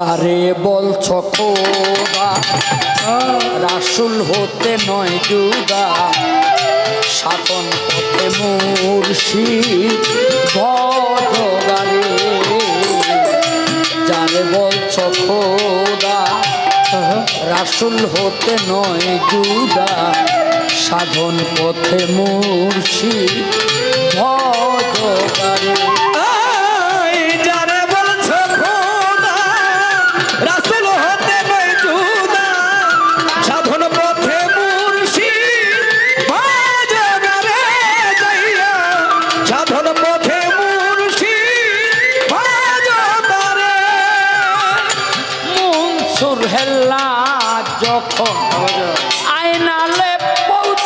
আরে বলছ খোদা রাসুল হতে নয় জুদা শাসন হতে মূর্ষি ভগারে যারে বলছ খোদা রাসুল হতে নয় জুদা সাধন পথে মুর্শি বেলা যখন আয়নালে পৌঁছ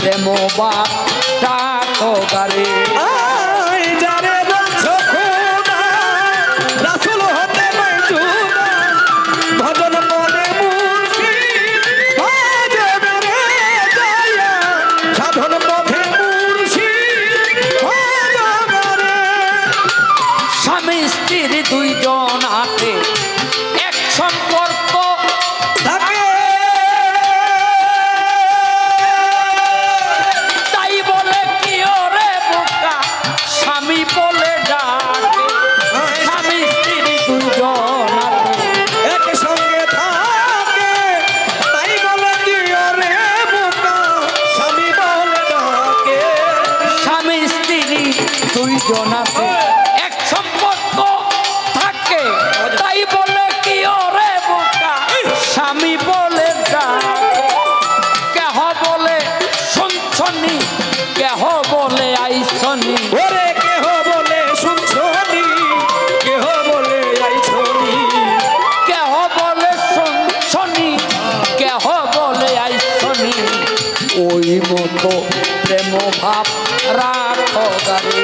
প্রেম বাপ ডাকো গারে দুই জনাতে এক সম্পর্ক থাকে। তাই বলে কি ওরে বোকা? স্বামী বলে কেহ বলে শুনছনি? কেহ বলে আইসনি ওরে কেহ বলে শুনছনি? কেহ বলে আইসনি কেহ বলে শুনছনি? কেহ বলে আইসনি ওই মতো প্রেম ভাব রা ভগারে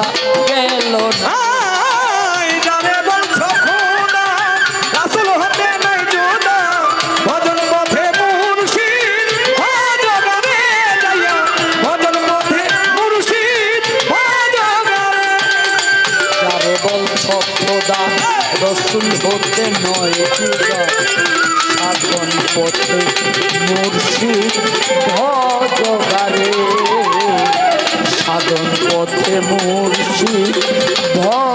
কথা গেল না। খোদা, রাসূল হতে খোদা নয় জুদা সাধন পথে মুর্শিদ ভজগারে সাধন পথে মুর্শিদ ভয়